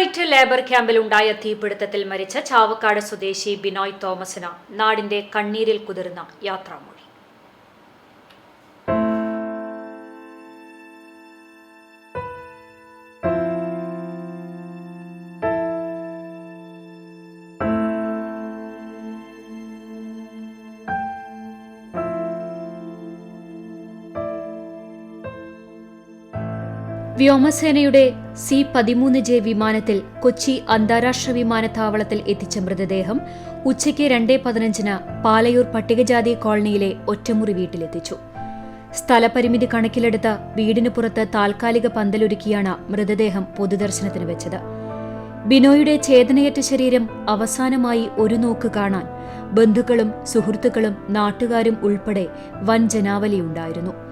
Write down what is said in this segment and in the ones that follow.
Kuwait labour ക്യാമ്പിൽ ഉണ്ടായ തീപിടുത്തത്തിൽ മരിച്ച ചാവക്കാട് സ്വദേശി ബിനോയ് തോമസിന് നാടിന്റെ കണ്ണീരിൽ കുതിർന്ന യാത്രാമൊഴി. വ്യോമസേനയുടെ സി പതിമൂന്ന് ജെ വിമാനത്തിൽ കൊച്ചി അന്താരാഷ്ട്ര വിമാനത്താവളത്തിൽ എത്തിച്ച മൃതദേഹം ഉച്ചയ്ക്ക് രണ്ടേ പതിനഞ്ചിന് പാലയൂർ പട്ടികജാതി കോളനിയിലെ ഒറ്റമുറി വീട്ടിലെത്തിച്ചു. സ്ഥലപരിമിതി കണക്കിലെടുത്ത് വീടിന് പുറത്ത് താൽക്കാലിക പന്തലൊരുക്കിയാണ് മൃതദേഹം പൊതുദർശനത്തിന് വെച്ചത്. ബിനോയുടെ ചേതനയേറ്റ ശരീരം അവസാനമായി ഒരു നോക്ക് കാണാൻ ബന്ധുക്കളും സുഹൃത്തുക്കളും നാട്ടുകാരും ഉൾപ്പെടെ വൻ ജനാവലിയുണ്ടായിരുന്നു.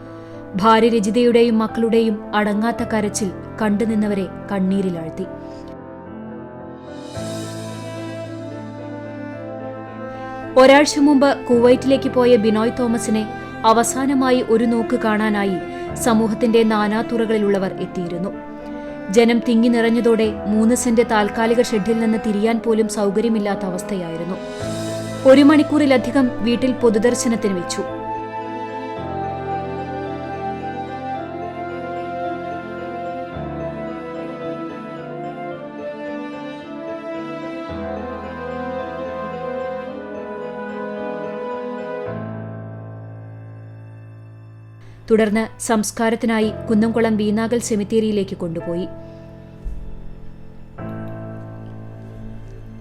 ഭാര്യ രജിതയുടെയും മക്കളുടെയും അടങ്ങാത്ത കരച്ചിൽ കണ്ടുനിന്നവരെ കണ്ണീരിലാഴ്ത്തി. ഒരാഴ്ച മുമ്പ് കുവൈറ്റിലേക്ക് പോയ ബിനോയ് തോമസിനെ അവസാനമായി ഒരു നോക്ക് കാണാനായി സമൂഹത്തിന്റെ നാനാതുറകളിലുള്ളവർ എത്തിയിരുന്നു. ജനം തിങ്ങി നിറഞ്ഞതോടെ മൂന്ന് സെന്റ് താൽക്കാലിക ഷെഡിൽ നിന്ന് തിരിയാൻ പോലും സൗകര്യമില്ലാത്ത അവസ്ഥയായിരുന്നു. ഒരു മണിക്കൂറിലധികം വീട്ടിൽ പൊതുദർശനത്തിന് വെച്ചു. തുടർന്ന് സംസ്കാരത്തിനായി കുന്നംകുളം വീനാകൽ സെമിത്തേരിയിലേക്ക് കൊണ്ടുപോയി.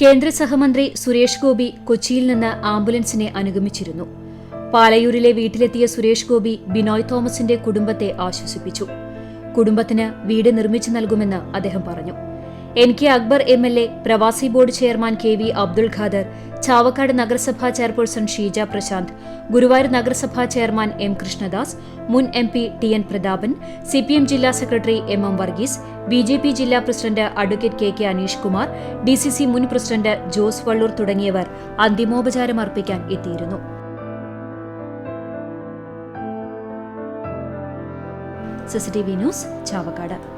കേന്ദ്ര സഹമന്ത്രി സുരേഷ് ഗോപി കൊച്ചിയിൽ നിന്ന് ആംബുലൻസിനെ അനുഗമിച്ചിരുന്നു. പാലയൂരിലെ വീട്ടിലെത്തിയ സുരേഷ് ഗോപി ബിനോയ് തോമസിന്റെ കുടുംബത്തെ ആശ്വസിപ്പിച്ചു. കുടുംബത്തിന് വീട് നിർമ്മിച്ചു നൽകുമെന്ന് അദ്ദേഹം പറഞ്ഞു. N K Akbar M L A പ്രവാസി board chairman K V Abdul Khader Chavakkad നഗരസഭാ ചെയർപേഴ്സൺ ഷീജ പ്രശാന്ത് ഗുരുവായൂർ നഗരസഭാ ചെയർമാൻ എം കൃഷ്ണദാസ് മുൻ M P T N Prathapan C P M ജില്ലാ secretary M M Varghese B J P ജില്ലാ president advocate K K Aneesh Kumar D C C മുൻ president Jose Vallur തുടങ്ങിയവർ അന്തിമോപചാരം അർപ്പിക്കാൻ എത്തിയിരുന്നു. CCTV news Chavakkad.